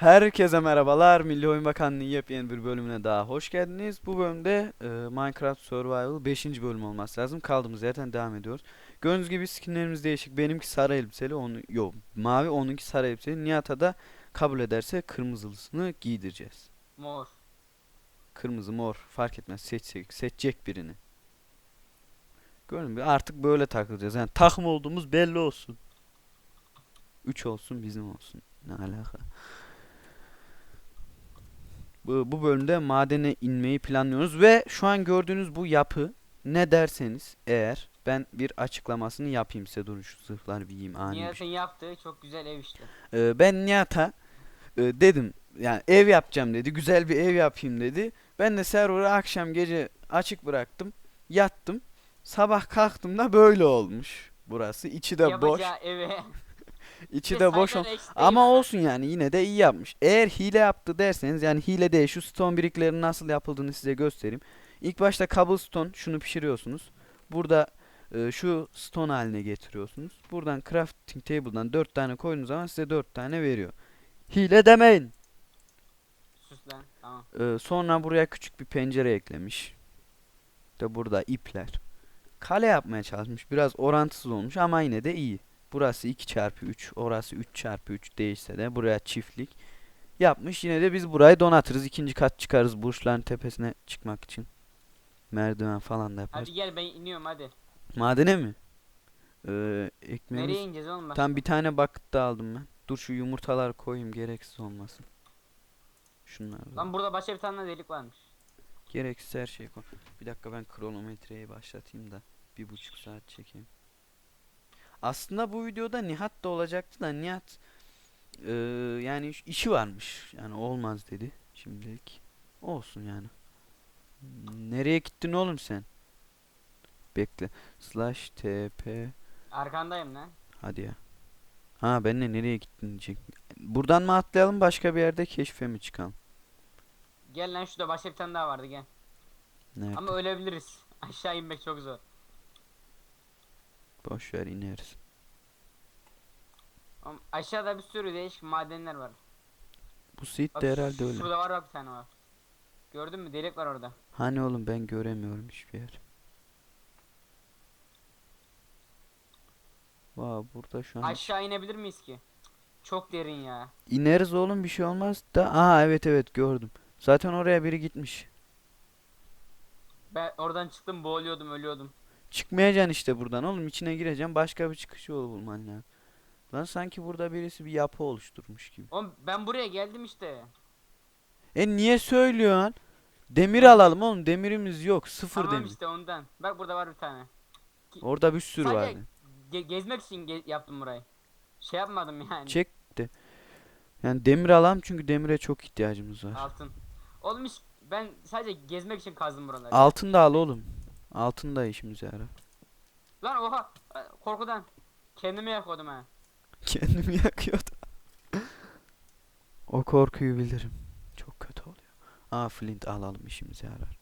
Herkese merhabalar. Milli Oyun Bakanlığı yepyeni bir bölümüne daha hoş geldiniz. Bu bölümde e, Minecraft Survival 5. bölüm olması lazım. Kaldığımız yerden devam ediyoruz. Gördüğünüz gibi skinlerimiz değişik. Benimki sarı elbiseli, onu yok mavi, onunki sarı elbiseli. Nihat'a da kabul ederse kırmızılısını giydireceğiz. Mor. Kırmızı, mor fark etmez. Seçecek, seçecek birini. Gördün mü? Artık böyle takılacağız. Yani takım olduğumuz belli olsun. 3 olsun bizim olsun. Ne alaka? Bu, bölümde madene inmeyi planlıyoruz ve şu an gördüğünüz bu yapı ne derseniz eğer ben bir açıklamasını yapayım size durun şu zırhlar giyeyim ani bir şey. Nihat'ın yaptığı çok güzel ev işte. Ee, ben Nihat'a e, dedim yani ev yapacağım dedi. Güzel bir ev yapayım dedi. Ben de server'ı akşam gece açık bıraktım. Yattım. Sabah kalktığımda böyle olmuş burası. İçi de boş. Yapacağı eve. İçi de boş. ol- Ama olsun yani yine de iyi yapmış. Eğer hile yaptı derseniz yani hile değil şu stone bricklerin nasıl yapıldığını size göstereyim. İlk başta cobblestone şunu pişiriyorsunuz. Burada e, şu stone haline getiriyorsunuz. Buradan crafting table'dan 4 tane koyduğunuz zaman size 4 tane veriyor. Hile demeyin. Sus lan. Tamam. E, sonra buraya küçük bir pencere eklemiş. İşte burada ipler. Kale yapmaya çalışmış. Biraz orantısız olmuş ama yine de iyi. Burası 2 çarpı 3, orası 3 çarpı 3 değişse de buraya çiftlik yapmış. Yine de biz burayı donatırız. ikinci kat çıkarız burçların tepesine çıkmak için. Merdiven falan da yaparız. Hadi gel ben iniyorum hadi. Madene mi? Ee, ekmeğimiz... Nereye ineceğiz oğlum. Tam bir tane bucket da aldım ben. Dur şu yumurtalar koyayım gereksiz olmasın. Şunlar da. Lan burada başka bir tane delik varmış. Gereksiz her şeyi koy. Bir dakika ben kronometreyi başlatayım da bir buçuk saat çekeyim. Aslında bu videoda Nihat da olacaktı da Nihat eee, yani iş- işi varmış. Yani olmaz dedi şimdilik. Olsun yani. Nereye gittin oğlum sen? Bekle. Slash TP Arkandayım lan. Hadi ya. Ha benle nereye gittin diyecek. Buradan mı atlayalım başka bir yerde keşfe mi çıkalım? Gel lan şurada başka bir tane daha vardı gel. Nerede? Ama ölebiliriz. Aşağı inmek çok zor. Boş ver ineriz. Aşağıda bir sürü değişik madenler var. Bu seed Bak de herhalde öyle. Şurada var bak bir tane var. Gördün mü? Delik var orada. Hani oğlum ben göremiyorum hiçbir yer. Vaa burada şu an Aşağı inebilir miyiz ki? Çok derin ya. ineriz oğlum bir şey olmaz da aa evet evet gördüm. Zaten oraya biri gitmiş. Ben oradan çıktım boğuluyordum ölüyordum. Çıkmayacaksın işte buradan oğlum içine gireceksin başka bir çıkış yolu bulman lazım. Lan sanki burada birisi bir yapı oluşturmuş gibi. Oğlum ben buraya geldim işte. E niye söylüyorsun? Demir alalım oğlum demirimiz yok sıfır tamam demir. işte ondan. Bak burada var bir tane. Orada bir sürü Sadece var. ge- gezmek için ge- yaptım burayı. Şey yapmadım yani. Çek de. Yani demir alalım çünkü demire çok ihtiyacımız var. Altın. Oğlum hiç ben sadece gezmek için kazdım buraları. Altın da al oğlum. Altın da işimize yarar. Lan oha e, korkudan kendimi yakıyordum ha. Kendimi yakıyordu. o korkuyu bilirim. Çok kötü oluyor. Aa flint alalım işimize yarar.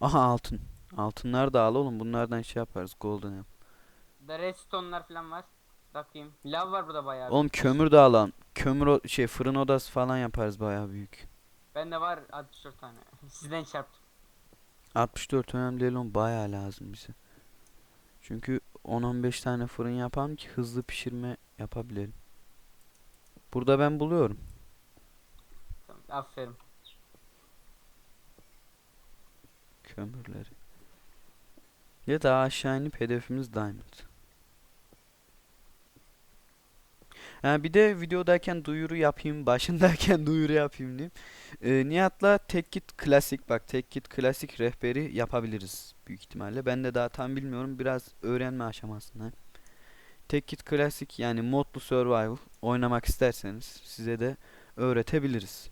Aha altın. Altınlar da al oğlum. Bunlardan şey yaparız. Golden yap. Da redstone'lar falan var. Bakayım. Lav var burada bayağı. Oğlum kömür de alalım. Kömür şey fırın odası falan yaparız bayağı büyük. Bende var 64 tane. Sizden çarptım. 64 önemli değil oğlum. Bayağı lazım bize. Çünkü 10-15 tane fırın yapalım ki hızlı pişirme yapabilelim. Burada ben buluyorum. Aferin. Kömürleri. Ya da aşağı inip hedefimiz diamond. Ha bir de videodayken duyuru yapayım, başındayken duyuru yapayım diyeyim. Ee, Nihat'la Tekkit Klasik bak Tekkit Klasik rehberi yapabiliriz büyük ihtimalle. Ben de daha tam bilmiyorum. Biraz öğrenme aşamasında. Tekkit Klasik yani modlu survival oynamak isterseniz size de öğretebiliriz.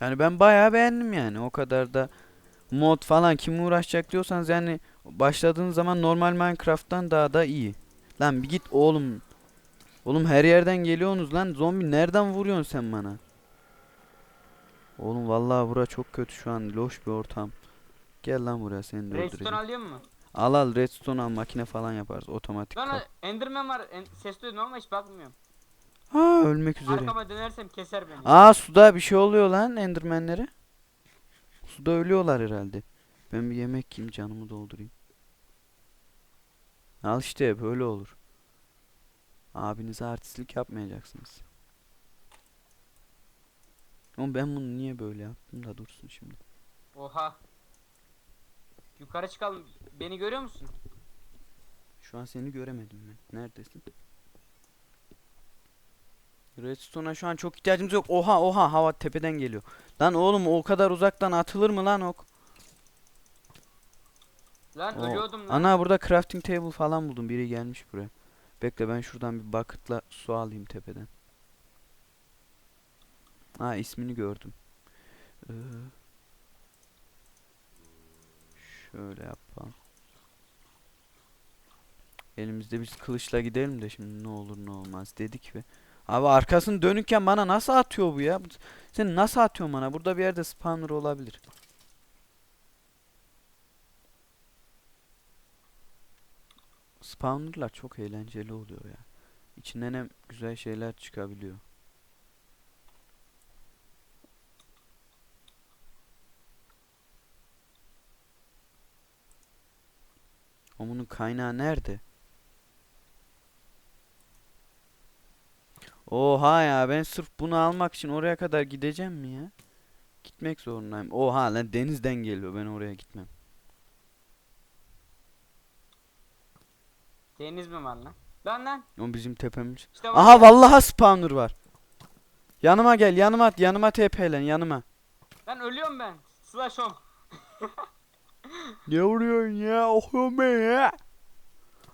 Yani ben bayağı beğendim yani. O kadar da mod falan kim uğraşacak diyorsanız yani başladığınız zaman normal Minecraft'tan daha da iyi. Lan bir git oğlum. Oğlum her yerden geliyorsunuz lan. Zombi nereden vuruyorsun sen bana? Oğlum vallahi bura çok kötü şu an. Loş bir ortam. Gel lan buraya seni de Redstone alıyor mu? Al al redstone al makine falan yaparız otomatik. Lan. Enderman var. En, ses duydum ama hiç bakmıyorum. Ha ölmek üzere. Arkama dönersem keser beni. Aa suda bir şey oluyor lan endermenlere. Suda ölüyorlar herhalde. Ben bir yemek yiyeyim canımı doldurayım. Al işte böyle olur. Abinize artistlik yapmayacaksınız. Ama ben bunu niye böyle yaptım da dursun şimdi. Oha. Yukarı çıkalım. Beni görüyor musun? Şu an seni göremedim ben. Neredesin? Redstone'a şu an çok ihtiyacımız yok. Oha oha hava tepeden geliyor. Lan oğlum o kadar uzaktan atılır mı lan ok? Lan Oo. ölüyordum lan. Ana burada crafting table falan buldum. Biri gelmiş buraya. Bekle ben şuradan bir bucket'la su alayım tepeden. Ha ismini gördüm. Ee, şöyle yapalım. Elimizde biz kılıçla gidelim de şimdi ne olur ne olmaz dedik ve Abi arkasını dönükken bana nasıl atıyor bu ya? Sen nasıl atıyorsun bana? Burada bir yerde spawner olabilir. Spawnerlar çok eğlenceli oluyor ya. İçinden hem güzel şeyler çıkabiliyor. O bunun kaynağı nerede? Oha ya ben sırf bunu almak için oraya kadar gideceğim mi ya? Gitmek zorundayım. Oha lan denizden geliyor ben oraya gitmem. Deniz mi var lan? Lan lan. O bizim tepemiz. İşte Aha ya. vallahi spawner var. Yanıma gel yanıma at yanıma TP'len yanıma. Lan ölüyorum ben. Slash home. Ne vuruyorsun ya? Okuyorum ben ya.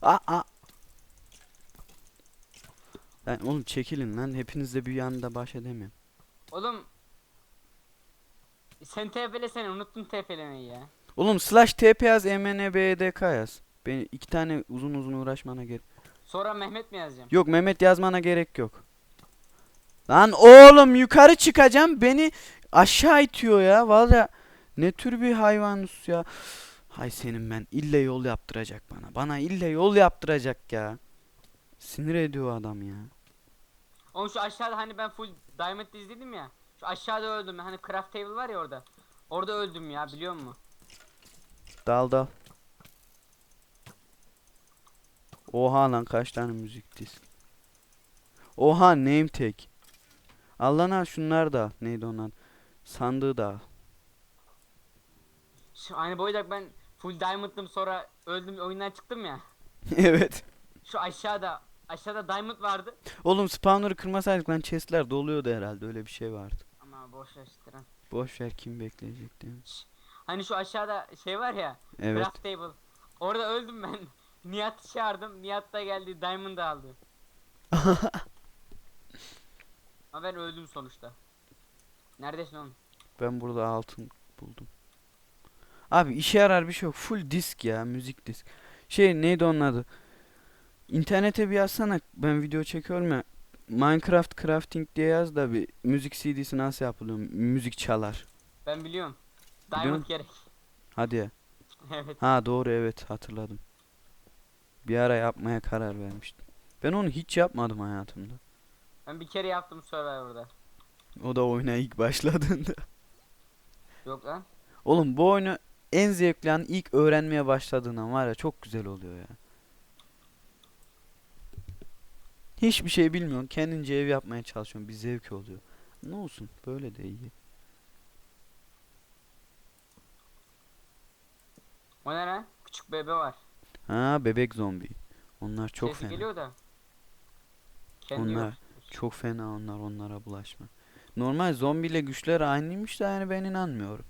Aa, aa. Lan oğlum çekilin lan. Hepinizle bir anda baş edemem. Oğlum. Sen TP'lesene unuttun TP'lemeyi ya. Oğlum slash TP yaz MNBDK yaz. Beni iki tane uzun uzun uğraşmana gerek. Sonra Mehmet mi yazacağım? Yok Mehmet yazmana gerek yok. Lan oğlum yukarı çıkacağım beni aşağı itiyor ya. Valla ne tür bir hayvanus ya. Hay senin ben ille yol yaptıracak bana. Bana ille yol yaptıracak ya. Sinir ediyor adam ya. Oğlum şu aşağıda hani ben full Diamond izledim ya. Şu aşağıda öldüm. Hani craft table var ya orada. Orada öldüm ya biliyor musun? Dal dal. Oha lan kaç tane müzik disk. Oha name tag. Allah'ına şunlar da neydi onlar? Sandığı da. Şu aynı boydak ben full diamond'dım sonra öldüm oyundan çıktım ya. evet. Şu aşağıda aşağıda diamond vardı. Oğlum spawner'ı kırmasaydık lan chestler doluyordu herhalde öyle bir şey vardı. Ama boş ver işte lan. Boş ver kim bekleyecek değil mi? Hani şu aşağıda şey var ya. Evet. Craft table. Orada öldüm ben. Nihat çağırdım. Nihat da geldi diamond aldı. Ama ben öldüm sonuçta. Neredesin oğlum? Ben burada altın buldum. Abi işe yarar bir şey yok. Full disk ya müzik disk. Şey neydi onun adı? İnternete bir yazsana. Ben video çekiyorum ya. Minecraft crafting diye yaz da bir müzik CD'si nasıl yapılıyor? Müzik çalar. Ben biliyorum. Biliyor Diamond musun? gerek. Hadi ya. evet. Ha doğru evet hatırladım. Bir ara yapmaya karar vermiştim. Ben onu hiç yapmadım hayatımda. Ben bir kere yaptım Survivor'da. O da oyuna ilk başladığında. Yok lan. Oğlum bu oyunu en zevkli an ilk öğrenmeye başladığından var ya çok güzel oluyor ya. Hiçbir şey bilmiyorsun. Kendince ev yapmaya çalışıyorsun. Bir zevk oluyor. Ne olsun böyle de iyi. O ne lan? Küçük bebe var. Ha bebek zombi. Onlar çok Sesi fena. geliyor da. Kendi Onlar- yok. Çok fena onlar onlara bulaşma. Normal zombiyle güçleri aynıymış da yani ben inanmıyorum.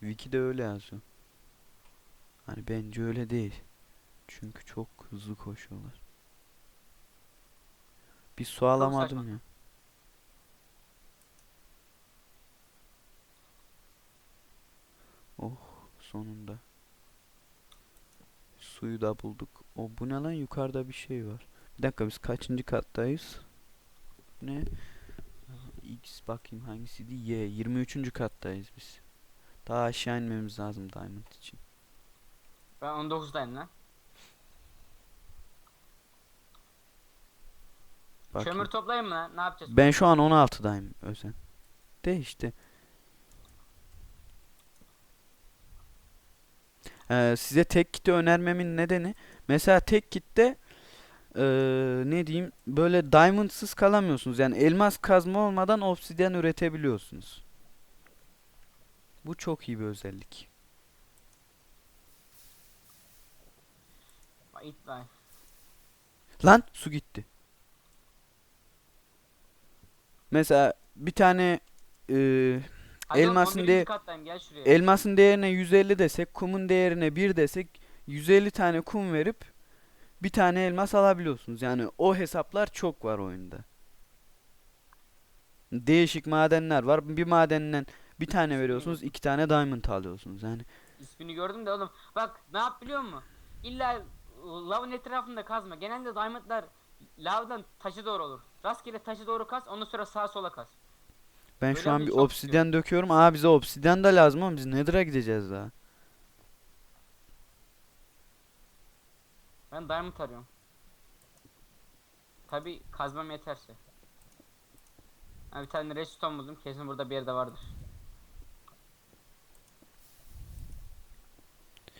Wiki'de öyle yazıyor. Hani bence öyle değil. Çünkü çok hızlı koşuyorlar. Bir su alamadım saçma. ya. Oh sonunda. Suyu da bulduk. O bu ne lan yukarıda bir şey var. Bir dakika biz kaçıncı kattayız? Ne? X bakayım hangisiydi? Y 23. kattayız biz. Daha aşağı inmemiz lazım diamond için. Ben 19'dayım lan. Bakayım. Kömür toplayayım mı lan? Ne yapacağız? Ben şu an 16'dayım Özen. De işte. Ee, size tek kiti önermemin nedeni mesela tek kitte ee, ne diyeyim böyle diamondsız kalamıyorsunuz. Yani elmas kazma olmadan obsidyen üretebiliyorsunuz. Bu çok iyi bir özellik. Lan su gitti. Mesela bir tane ee, Hadi Elmasın 11. diye- kattayım gel şuraya. Elmasın değerine 150 desek, kumun değerine 1 desek 150 tane kum verip bir tane elmas alabiliyorsunuz. Yani o hesaplar çok var oyunda. Değişik madenler var. Bir madenden bir tane veriyorsunuz, iki tane diamond alıyorsunuz. Yani İsmini gördüm de oğlum. Bak ne yap biliyor musun? İlla lavın etrafında kazma. Genelde diamondlar lavdan taşı doğru olur. Rastgele taşı doğru kaz ondan sonra sağa sola kaz. Ben Öyle şu an bir obsidyen döküyorum. Aa bize obsidyen de lazım ama biz Nether'a gideceğiz daha. Ben diamond arıyorum. Tabi kazmam yeterse. Ha, bir tane redstone buldum. Kesin burada bir yerde vardır.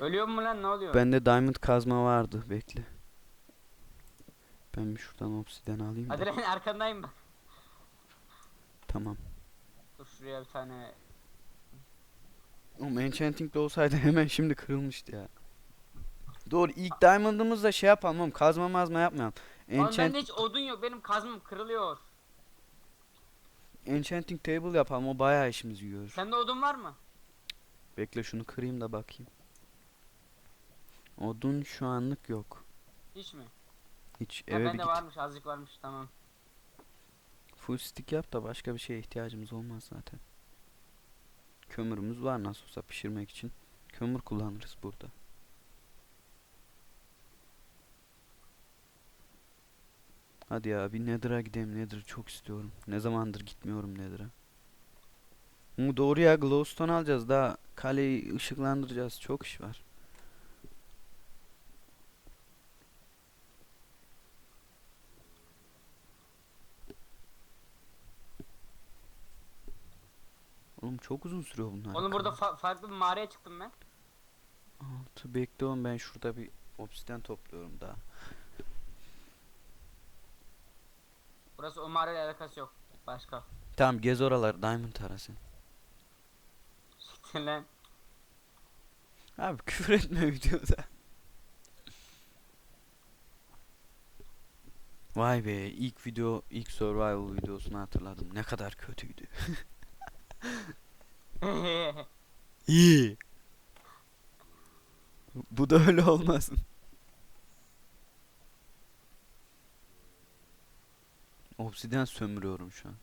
Ölüyor mu lan ne oluyor? Bende diamond kazma vardı. Bekle. Ben bir şuradan obsidyen alayım Hadi lan arkandayım bak. Tamam. Şuraya bir tane. Oğlum enchanting'de olsaydı hemen şimdi kırılmıştı ya. Doğru ilk diamond'ımızda şey yapalım oğlum kazma mazma yapmayalım. Oğlum Enchant, bende hiç odun yok. Benim kazmam kırılıyor. enchanting table yapalım o bayağı işimizi görür. Sende odun var mı? Bekle şunu kırayım da bakayım. Odun şu anlık yok. Hiç mi? Hiç Ha, eve bir bende git. varmış azıcık varmış tamam. Full stick yap da başka bir şeye ihtiyacımız olmaz zaten. Kömürümüz var nasıl olsa pişirmek için. Kömür kullanırız burada. Hadi ya bir Nether'a gidelim. Nether çok istiyorum. Ne zamandır gitmiyorum Nether'a. Doğru ya glowstone alacağız daha kaleyi ışıklandıracağız. Çok iş var. Oğlum çok uzun sürüyor bunlar. Oğlum burada fa- farklı bir mağaraya çıktım ben. Altı bekle oğlum ben şurada bir obsidian topluyorum daha. Burası o mağarayla alakası yok. Başka. Tamam gez oralar diamond arasın. Siktir lan. Abi küfür etme videoda. Vay be ilk video ilk survival videosunu hatırladım. Ne kadar kötüydü. İyi. Bu da öyle olmasın. Obsidian sömürüyorum şu an.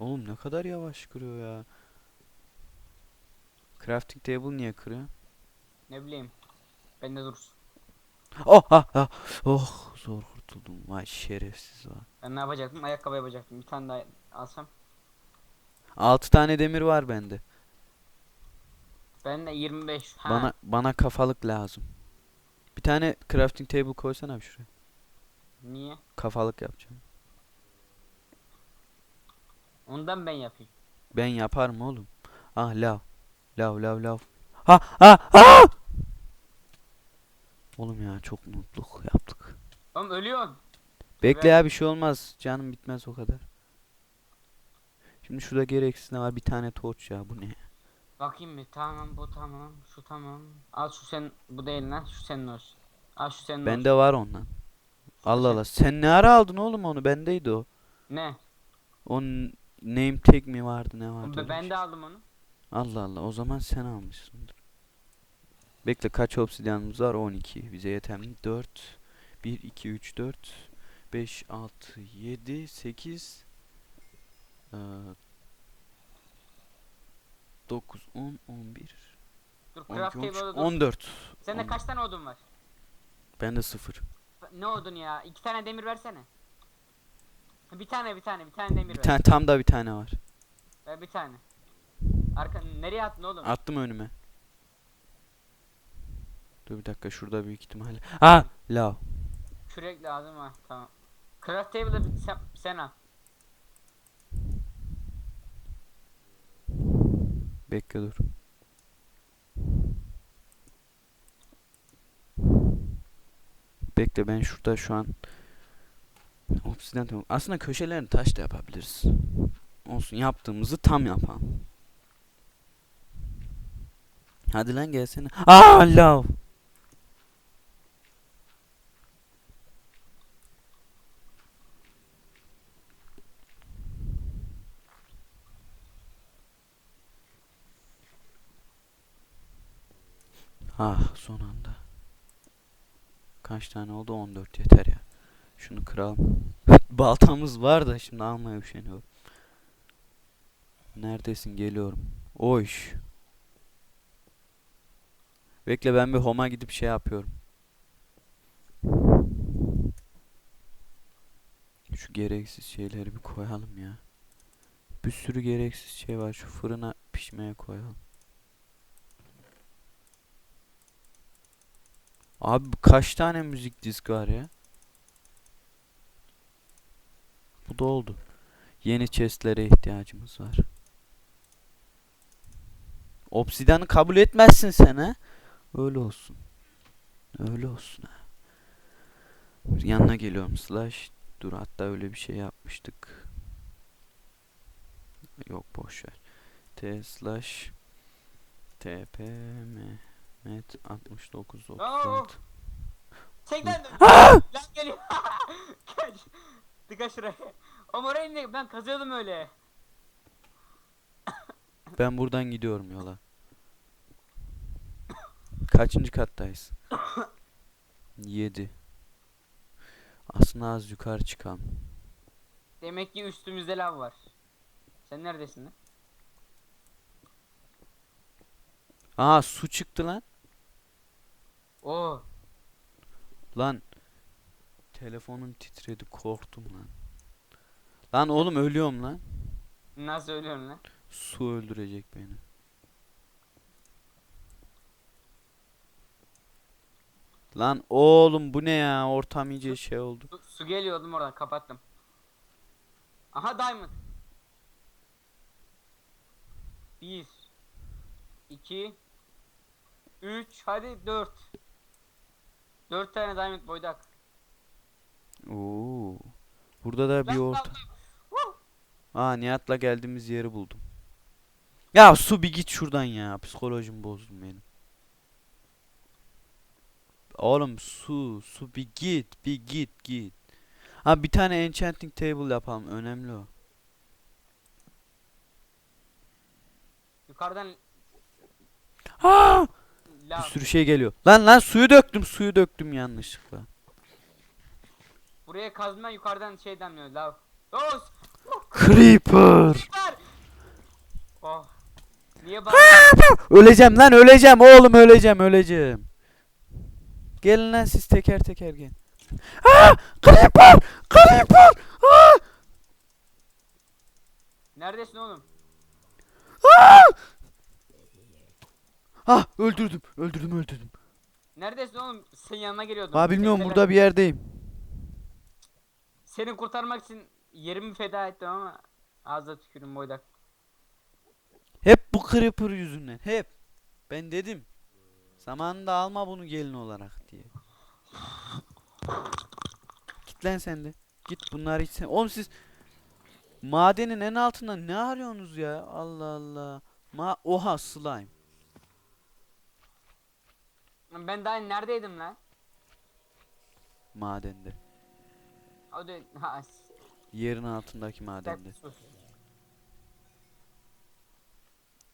Oğlum ne kadar yavaş kırıyor ya. Crafting table niye kırıyor? ne bileyim. Bende dursun. Oh ah ah. Oh zor kurtuldum. Vay şerefsiz var. Ben ne yapacaktım? Ayakkabı yapacaktım. Bir tane daha alsam. 6 tane demir var bende. Bende 25. Ha. Bana bana kafalık lazım. Bir tane crafting table koysana bir şuraya. Niye? Kafalık yapacağım. Ondan ben yapayım. Ben yaparım oğlum. Ah lav. Lav lav lav. Ha ha ha. Oğlum ya çok mutluluk yaptık. Oğlum ölüyorsun. Bekle Ve- ya bir şey olmaz. Canım bitmez o kadar. Şimdi şurada gereksiz ne var? Bir tane torç ya bu ne? Bakayım bir. Tamam bu tamam. Şu tamam. Al şu sen. Bu değil lan. Şu senin olsun. Al şu senin olsun. Bende var ondan. Allah Allah. Sen ne ara aldın oğlum onu? Bendeydi o. Ne? Onun name tag mi vardı ne vardı? Ben, ben de aldım onu. Allah Allah. O zaman sen almışsındır. Bekle kaç obsidyanımız var? 12. Bize yeter mi? 4 1 2 3 4 5 6 7 8 9 10 11 Dur 12 craft 13 table'da dur. 14 Sende on- kaç tane odun var? Bende 0. Ne odun ya? İki tane demir versene. Bir tane bir tane bir tane demir Bir ver. tane tam da bir tane var. Ver bir tane. Arka nereye attın oğlum? Attım önüme. Dur bir dakika şurada büyük ihtimalle. Ha, lav. Kürek lazım ha. Tamam. Craft table'ı sen, sen al. Bekle dur. Bekle ben şurada şu an obsidian. Aslında köşelerini taş da yapabiliriz. Olsun yaptığımızı tam yapalım. Hadi lan gelsene. Aa lav. Ah son anda. Kaç tane oldu? 14 yeter ya. Şunu kıralım. Baltamız var da şimdi almaya üşeniyorum. Neredesin? Geliyorum. Oyş. Bekle ben bir homa gidip şey yapıyorum. Şu gereksiz şeyleri bir koyalım ya. Bir sürü gereksiz şey var. Şu fırına pişmeye koyalım. Abi kaç tane müzik disk var ya? Bu da oldu. Yeni chestlere ihtiyacımız var. Obsidanı kabul etmezsin sen ha? Öyle olsun. Öyle olsun ha. Yanına geliyorum slash. Dur hatta öyle bir şey yapmıştık. Yok boş ver. T slash TP Mehmet 69 36. Çek lan. geliyor. Tıka şuraya. Oğlum oraya indik. Ben kazıyordum öyle. Ben buradan gidiyorum yola. Kaçıncı kattayız? 7. Aslında az yukarı çıkalım. Demek ki üstümüzde lav var. Sen neredesin lan? Aa su çıktı lan. Oo. Lan. Telefonum titredi korktum lan. Lan oğlum ölüyorum lan. Nasıl ölüyorsun lan? Su öldürecek beni. Lan oğlum bu ne ya? Ortam iyice şey oldu. Su, su geliyor oğlum oradan kapattım. Aha diamond. Bir. iki, Üç. Hadi dört. Dört tane diamond boydak. Oo. Burada da bir Lan, orta. Woo! Aa Nihat'la geldiğimiz yeri buldum. Ya su bir git şuradan ya. Psikolojimi bozdun benim. Oğlum su, su bir git, bir git, git. Ha bir tane enchanting table yapalım. Önemli o. Yukarıdan Ha! Bir sürü şey geliyor. Lan lan suyu döktüm, suyu döktüm yanlışlıkla. Buraya kazma yukarıdan şey damlıyor lav. Os! Creeper. Oh. Niye? Öleceğim lan öleceğim oğlum öleceğim öleceğim. Gelin lan siz teker teker gelin. Aa! Creeper! Creeper! Aa! Neredesin oğlum? Ah öldürdüm öldürdüm öldürdüm. Neredesin oğlum? Senin yanına geliyordum. Aa bilmiyorum burada bir yerdeyim. Seni kurtarmak için yerimi feda ettim ama ağzına tükürüm boydak. Hep bu creeper yüzünden hep. Ben dedim. Zamanında alma bunu gelin olarak diye. Git lan sen de. Git bunlar hiç sen. Oğlum siz madenin en altında ne arıyorsunuz ya? Allah Allah. Ma Oha slime. Lan Ben daha neredeydim lan? Madende. O da ha s- Yerin altındaki madende. sus.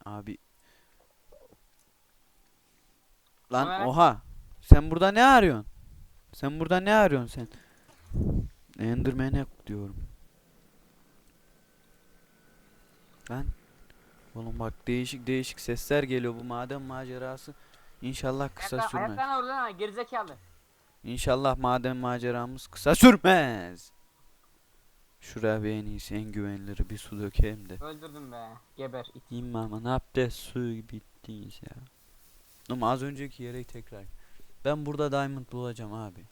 Abi. Lan Ömer- oha. Sen burada ne arıyorsun? Sen burada ne arıyorsun sen? Enderman'e diyorum. Lan. Oğlum bak değişik değişik sesler geliyor bu maden macerası. İnşallah kısa sürmez. Ayaklarına vur lan gerizekalı. İnşallah maden maceramız kısa sürmez. Şuraya bir en iyisi en güvenilir bir su dökeyim de. Öldürdüm be. Geber it. İnme ama ne yaptı su bittiniz ya. Ama az önceki yere tekrar. Ben burada diamond bulacağım abi.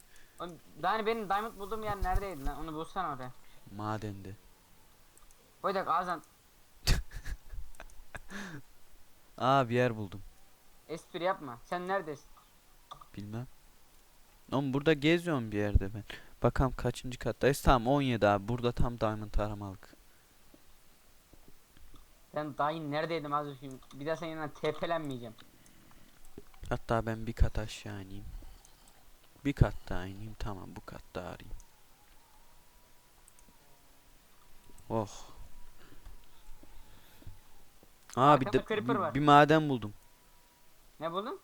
Yani benim diamond bulduğum yer neredeydi lan? Onu bulsana oraya. Madende. O dakika Azan Aa bir yer buldum. Espri yapma. Sen neredesin? Bilmem. Oğlum burada geziyorum bir yerde ben. Bakalım kaçıncı kattayız. Tamam 17 abi. Burada tam diamond aramalık. Ben dayın neredeydim az önce? Bir daha senin yanına TP'lenmeyeceğim. Hatta ben bir kat aşağı ineyim. Bir kat daha ineyim. Tamam bu katta arayayım. Oh. Arkada de bir, bir maden buldum. Ne buldun?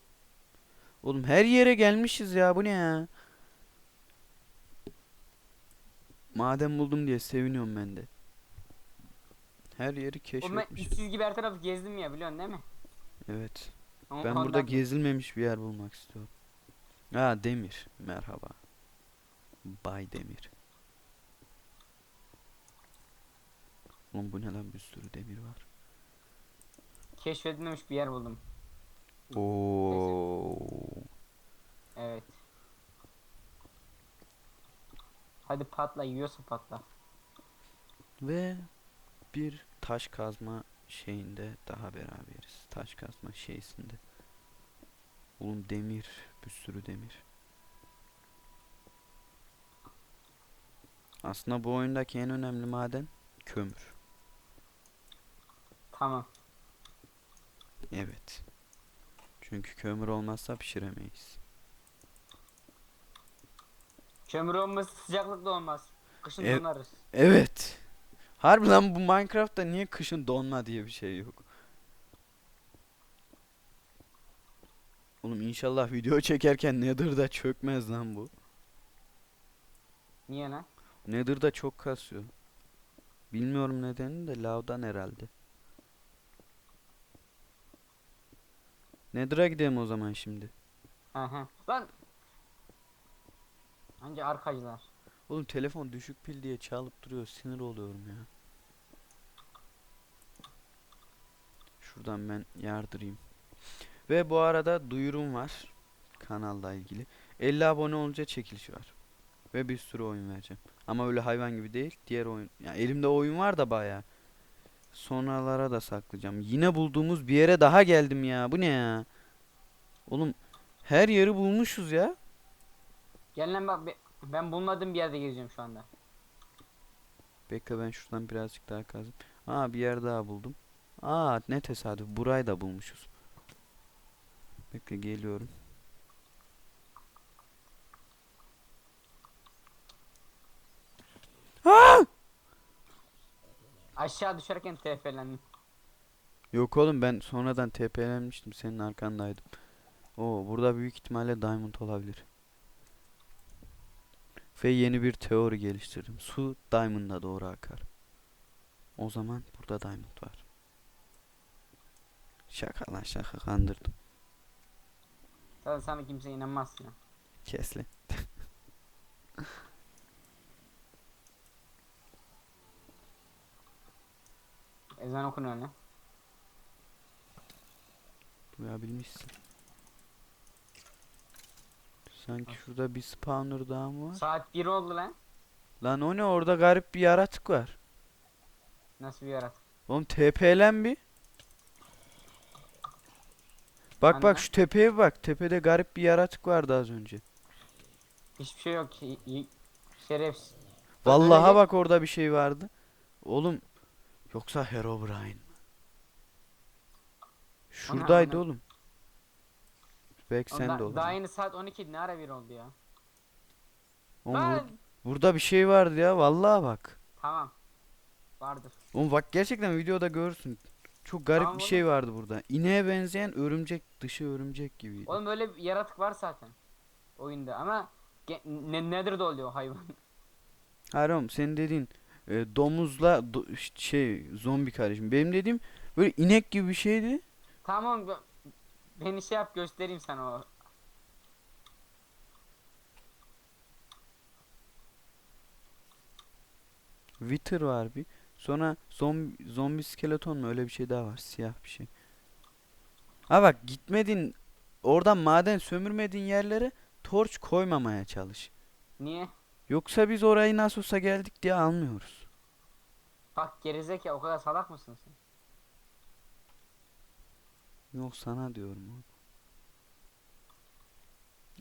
Oğlum her yere gelmişiz ya bu ne ya? Maden buldum diye seviniyorum ben de. Her yeri Oğlum ben keşfetmişiz. işsiz gibi her tarafı gezdim ya biliyorsun değil mi? Evet. O- Ben burada ondan- gezilmemiş bir yer bulmak istiyorum. Ha Demir. Merhaba. Bay Demir. Oğlum bu ne lan bir sürü demir var. keşfedilmemiş bir yer buldum. Oo. Evet. Hadi patla yiyorsa patla. Ve bir taş kazma şeyinde daha beraberiz. Taş kazma şeysinde. Oğlum demir. Bir sürü demir. Aslında bu oyundaki en önemli maden kömür. Tamam. Evet. Çünkü kömür olmazsa pişiremeyiz. Kömür olması sıcaklık da olmaz. Kışın Ev- donarız. Evet. Harbi lan bu Minecraft'ta niye kışın donma diye bir şey yok. Oğlum inşallah video çekerken Nether'da çökmez lan bu. Niye lan? Nether'da çok kasıyor. Bilmiyorum nedenini de lavdan herhalde. Nether'a gidelim o zaman şimdi. Aha. Lan. Hangi arkacılar? Oğlum telefon düşük pil diye çalıp duruyor. Sinir oluyorum ya. Şuradan ben yardırayım. Ve bu arada duyurum var. Kanalla ilgili. 50 abone olunca çekiliş var. Ve bir sürü oyun vereceğim. Ama öyle hayvan gibi değil. Diğer oyun. Ya elimde oyun var da baya. Sonralara da saklayacağım. Yine bulduğumuz bir yere daha geldim ya. Bu ne ya? Oğlum her yeri bulmuşuz ya. Gel lan bak be- ben bulmadığım bir yerde geziyorum şu anda. Bekle ben şuradan birazcık daha kazayım. Aa bir yer daha buldum. Aa ne tesadüf. Burayı da bulmuşuz. Bekle geliyorum. Aa! Aşağı düşerken TF'lendim. Yok oğlum ben sonradan TP'lenmiştim. Senin arkandaydım. Oo burada büyük ihtimalle diamond olabilir. Ve yeni bir teori geliştirdim. Su diamond'a doğru akar. O zaman burada diamond var. Şaka lan şaka kandırdım. Zaten sana kimse inanmaz ya. Kes lan. Ezan okunuyor ne? Duyabilmişsin. Sanki şurada bir spawner daha mı var? Saat 1 oldu lan. Lan o ne orada garip bir yaratık var. Nasıl bir yaratık? Oğlum TP'len bir. Bak Hani bak şu tepeye bak. Tepede garip bir yaratık vardı az önce. Hiçbir şey yok ki. Şerefsiz. Vallaha öyle- bak orada bir şey vardı. Oğlum yoksa Herobrine mi? Şuradaydı ana. oğlum. Belki sen de olur. Daha yeni saat 12 ne ara bir oldu ya? Oğlum Lan! burada bir şey vardı ya vallahi bak. Tamam. Vardır. Oğlum bak gerçekten videoda görürsün. Çok garip Tamam bir oğlum. şey vardı burada. İneğe benzeyen örümcek dışı örümcek gibiydi. Oğlum böyle bir yaratık var zaten. Oyunda ama ne, nedir de oluyor hayvan. Hayır oğlum senin dediğin e, domuzla do- şey zombi kardeşim. Benim dediğim böyle inek gibi bir şeydi. tamam be- beni şey yap göstereyim sana o. Wither var bir. Sonra zombi, zombi skeleton mu öyle bir şey daha var. Siyah bir şey. Ha bak gitmedin oradan maden sömürmediğin yerlere torç koymamaya çalış. Niye? Yoksa biz orayı nasıl olsa geldik diye almıyoruz. Bak gerizekalı o kadar salak mısın sen? Yok sana diyorum abi.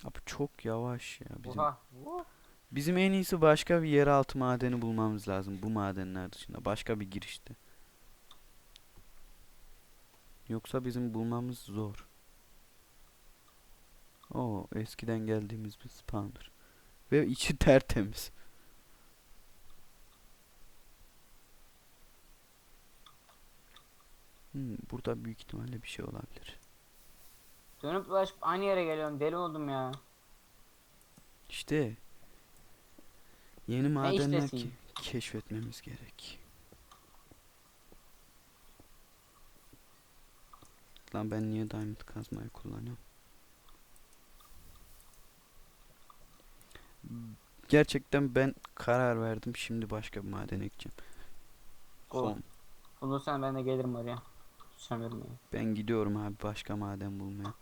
Abi çok yavaş ya bizim. Oha. Oh. Bizim en iyisi başka bir yeraltı madeni bulmamız lazım bu madenler dışında. Başka bir girişte. Yoksa bizim bulmamız zor. Oo eskiden geldiğimiz bir spawner. Ve içi tertemiz. Hmm, burada büyük ihtimalle bir şey olabilir. Dönüp dolaşıp aynı yere geliyorum. Deli oldum ya. İşte yeni madenler ki keşfetmemiz gerek. Lan ben niye diamond kazmayı kullanıyorum? Gerçekten ben karar verdim. Şimdi başka bir maden ekeceğim. Ol. Son. Bulursan ben de gelirim oraya. Sömürmeye. Ben gidiyorum abi başka maden bulmaya.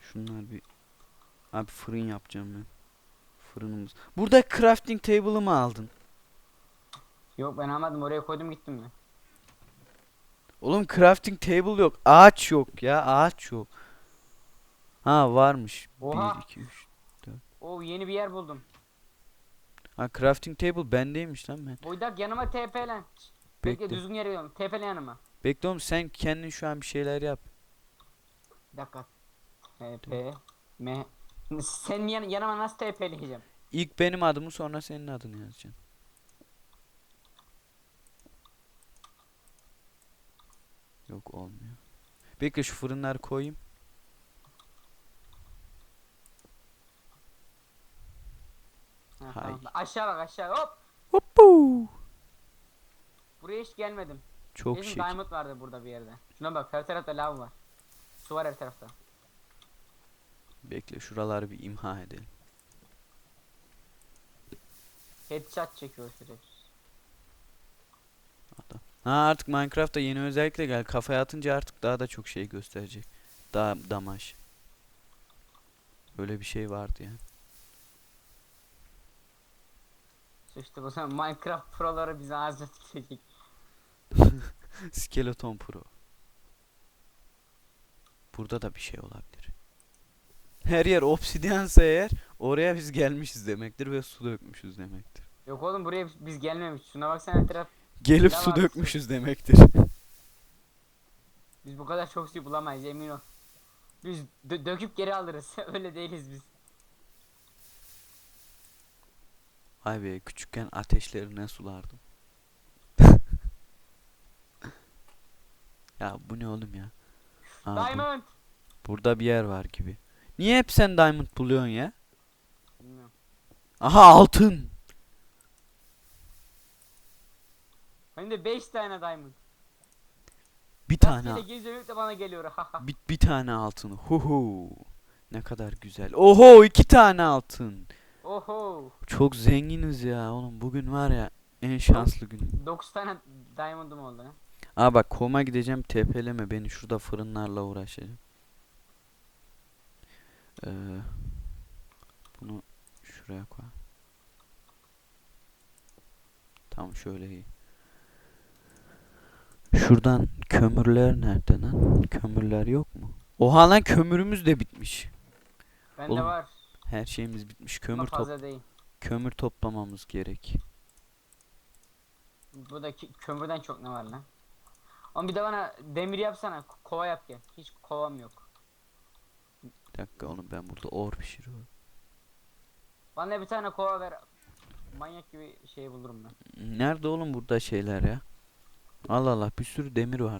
Şunlar bir abi fırın yapacağım ben. Fırınımız. Burada crafting table'ı mı aldın? Yok ben almadım oraya koydum gittim ben. Oğlum crafting table yok. Ağaç yok ya. Ağaç yok. Ha varmış. Oha. 1 2 3. Oo yeni bir yer buldum. Ha crafting table bendeymiş lan ben. Boydak yanıma TP lan. Bekle Bekle. düzgün yere gidiyorum. TP yanıma. Bekle oğlum sen kendin şu an bir şeyler yap. Bir dakika. TP. M. Sen yan, yanıma nasıl TP'leyeceğim? İlk benim adımı sonra senin adını yazacaksın. Yok olmuyor. Bekle şu fırınları koyayım. Ha, Hay. tamam. Aşağı bak aşağı hop. Hoppu. Buraya hiç gelmedim. Çok Bizim şık. diamond vardı burada bir yerde. Şuna bak her tarafta lav var. Su var her tarafta. Bekle şuraları bir imha edelim. Headshot çekiyor. Adam. Ha artık Minecraft'ta yeni özellikle gel. Kafaya atınca artık daha da çok şey gösterecek. Daha damaj. Öyle bir şey vardı yani. Sıçtık o zaman Minecraft proları bize ağzına tükürecek. Skeleton Pro. Burada da bir şey olabilir. Her yer obsidyense eğer oraya biz gelmişiz demektir ve su dökmüşüz demektir. Yok oğlum buraya biz- gelmemiş. Şuna baksana her taraf. Gelip su var? dökmüşüz demektir. Biz bu kadar çok şey bulamayız emin ol. Biz dö- döküp geri alırız. Öyle değiliz biz. Ay be küçükken ateşlerine sulardım. Ya bu ne oğlum ya? Aa, bu- Diamond. burada bir yer var gibi. Niye hep sen diamond buluyorsun ya? Bilmiyorum. Aha altın. Hem de 5 tane diamond. Bir tane. Rastgele geziyorum de bana geliyor. haha. Bir, bir tane altın. Huhu. Ne kadar güzel. Oho iki tane altın. Oho. Çok zenginiz ya oğlum. Bugün var ya en şanslı gün. 9 tane diamond'um oldu ha. Aa bak koma gideceğim tepeleme beni şurada fırınlarla uğraşacağım. Ee, bunu şuraya koy. Tam şöyle iyi. Şuradan kömürler nerede lan? Kömürler yok mu? Oha lan kömürümüz de bitmiş. Bende Oğlum, var. Her şeyimiz bitmiş. Kömür top değil. kömür toplamamız gerek. Buradaki kömürden çok ne var lan? Ama bir de bana demir yapsana. ko- Kova yap gel. Hiç kovam yok. Bir dakika oğlum ben burada or pişiriyorum. Bana bir tane kova ver. Manyak gibi şey bulurum ben. Nerede oğlum burada şeyler ya? Allah Allah bir sürü demir var.